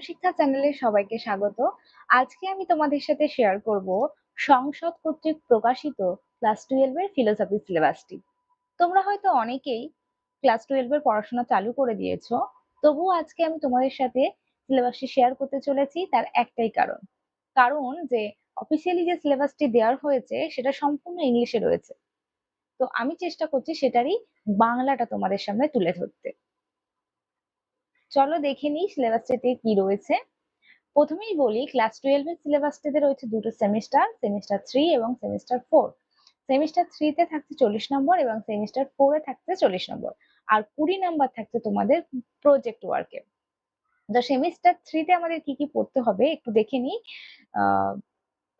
শিক্ষা চ্যানেলে সবাইকে স্বাগত। আজকে আমি তোমাদের সাথে শেয়ার করব সংসদ কর্তৃক প্রকাশিত ক্লাস টুয়েলভের ফিলোসফি সিলেবাসটি তোমরা হয়তো অনেকেই ক্লাস টুয়েলভের পড়াশোনা চালু করে দিয়েছ, তবুও আজকে আমি তোমাদের সাথে সিলেবাসটি শেয়ার করতে চলেছি তার একটাই কারণ। কারণ যে অফিসিয়ালি যে সিলেবাসটি দেওয়ার হয়েছে সেটা সম্পূর্ণ ইংলিশে রয়েছে। তো আমি চেষ্টা করছি সেটারই বাংলাটা তোমাদের সামনে তুলে ধরতে। চলো দেখে নিই সিলেবাসটিতে কি রয়েছে। প্রথমেই বলি ক্লাস টুয়েলভ এর সিলেবাসটিতে রয়েছে দুটো সেমিস্টার সেমিস্টার থ্রি এবং সেমিস্টার ফোর সেমিস্টার থ্রিতে থাকছে চল্লিশ নম্বর এবং সেমিস্টার ফোরে থাকছে চল্লিশ নম্বর। আর কুড়ি নম্বর থাকছে তোমাদের প্রজেক্ট ওয়ার্কে তো সেমিস্টার থ্রিতে আমাদের কি কি পড়তে হবে একটু দেখে নিই।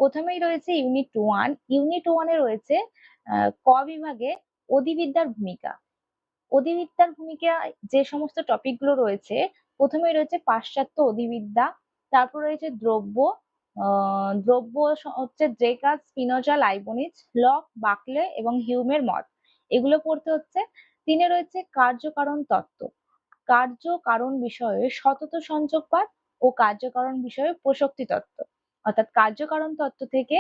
প্রথমেই রয়েছে ইউনিট ওয়ান ইউনিট ওয়ানে রয়েছে ক বিভাগে অধিবিদ্যার ভূমিকা। অধিবিদ্যার ভূমিকা, যে সমস্ত টপিকগুলো রয়েছে প্রথমে রয়েছে পাশ্চাত্য অধিবিদ্যা, তারপর রয়েছে দ্রব্য দ্রব্য হচ্ছে Descartes Spinoza, Leibniz, Locke, Berkeley এবং হিউমের মত এগুলো পড়তে হচ্ছে। তিনে রয়েছে কার্যকারণ তত্ত্ব। কার্য কারণ বিষয়ে সতত সংযোগবাদ ও কার্যকারণ বিষয়ে প্রশক্তি তত্ত্ব। অর্থাৎ কার্যকারণ তত্ত্ব থেকে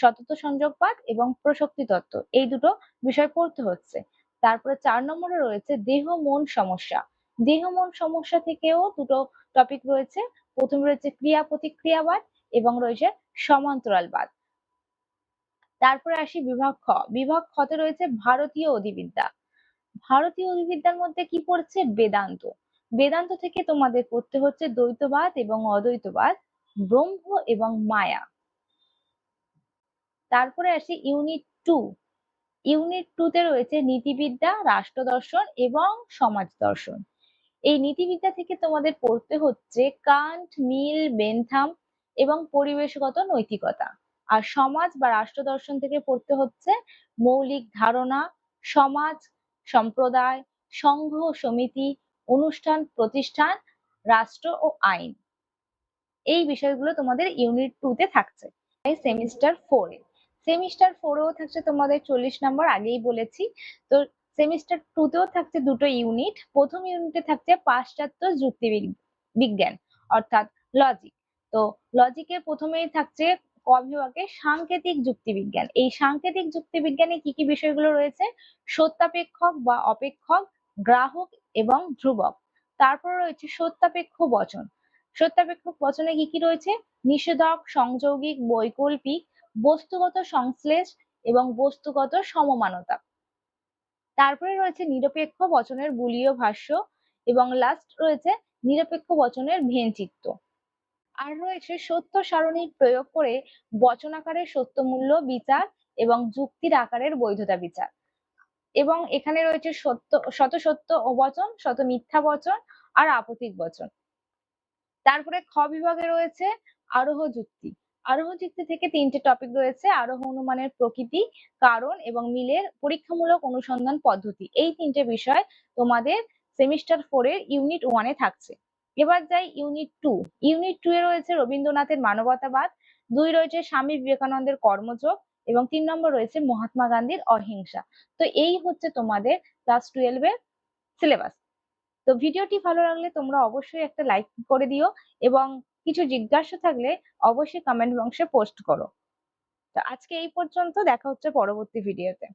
সতত সংযোগবাদ এবং প্রশক্তি তত্ত্ব, এই দুটো বিষয় পড়তে হচ্ছে। তারপরে চার নম্বরে রয়েছে দেহ, মন, সমস্যা। দেহ, মন, সমস্যা থেকেও দুটো টপিক রয়েছে। প্রথম রয়েছে ক্রিয়া প্রতিক্রিয়াবাদ এবং রয়েছে সমান্তরালবাদ। তারপরে আসি বিভাগ খ। বিভাগ খতে রয়েছে ভারতীয় অধিবিদ্যা। ভারতীয় অধিবিদ্যার মধ্যে কি পড়ছে? বেদান্ত। বেদান্ত থেকে তোমাদের পড়তে হচ্ছে দ্বৈতবাদ এবং অদ্বৈতবাদ, ব্রহ্ম এবং মায়া। তারপরে আসি ইউনিট টু। ইউনিট টুতে রয়েছে নীতিবিদ্যা, রাষ্ট্র দর্শন এবং সমাজ দর্শন। এই নীতিবিদ্যা থেকে তোমাদের পড়তে হচ্ছে কান্ট, মিল, বেনথাম এবং পরিবেশগত নৈতিকতা। আর সমাজ বা রাষ্ট্র দর্শন থেকে পড়তে হচ্ছে মৌলিক ধারণা, সমাজ, সম্প্রদায়, সংঘ, সমিতি, অনুষ্ঠান, প্রতিষ্ঠান, রাষ্ট্র ও আইন। এই বিষয়গুলো তোমাদের ইউনিট টুতে থাকছে। সেমিস্টার ফোরে সেমিস্টার ফোরেও থাকছে তোমাদের চল্লিশ নম্বর আগেই বলেছি। তো সেমিস্টার টুতেও থাকছে দুটো ইউনিট প্রথম ইউনিটে থাকছে পাশ্চাত্য যুক্তি বিজ্ঞান, অর্থাৎ লজিক তো লজিকের প্রথমেই থাকছে ক সাংকেতিক যুক্তিবিজ্ঞান। এই সাংকেতিক যুক্তিবিজ্ঞানে কি কি বিষয়গুলো রয়েছে? সত্যাপেক্ষক বা অপেক্ষক, গ্রাহক এবং ধ্রুবক। তারপর রয়েছে সত্যাপেক্ষ বচন। সত্যাপেক্ষক বচনে কি কি রয়েছে? নিষেধক সংযৌগিক, বৈকল্পিক বস্তুগত সংশ্লেষ এবং বস্তুগত সমমানতা। তারপরে রয়েছে নিরপেক্ষ বচনের বুলীয় ভাষ্য এবং লাস্ট রয়েছে নিরপেক্ষ বচনের ভেনচিত্ত আর রয়েছে সত্য সারণী প্রয়োগ করে বচন আকারের সত্য মূল্য, বিচার এবং যুক্তির আকারের বৈধতা বিচার। এবং এখানে রয়েছে সত্য, শত সত্য ও বচন, শত মিথ্যা বচন আর আপতিক বচন। তারপরে খ বিভাগে রয়েছে আরোহ যুক্তি। আরোহ যুক্তি থেকে তিনটে টপিক রয়েছে আরোহ অনুমানের প্রকৃতি, কারণ এবং মিলের পরীক্ষামূলক অনুসন্ধান পদ্ধতি। এই তিনটে বিষয় তোমাদের সেমিস্টার ফোরের ইউনিট ওয়ানে থাকছে। এবার যাই ইউনিট টু ইউনিট টু এ রয়েছে রবীন্দ্রনাথের মানবতাবাদ, দুই রয়েছে স্বামী বিবেকানন্দের কর্মযোগ এবং তিন নম্বর রয়েছে মহাত্মা গান্ধীর অহিংসা। তো এই হচ্ছে তোমাদের ক্লাস টুয়েলভের সিলেবাস তো ভিডিওটি ভালো লাগলে তোমরা অবশ্যই একটা লাইক করে দিও এবং কিছু জিজ্ঞাসা থাকলে অবশ্যই কমেন্ট বক্সে পোস্ট করো। তো আজকে এই পর্যন্ত, দেখা হচ্ছে পরবর্তী ভিডিওতে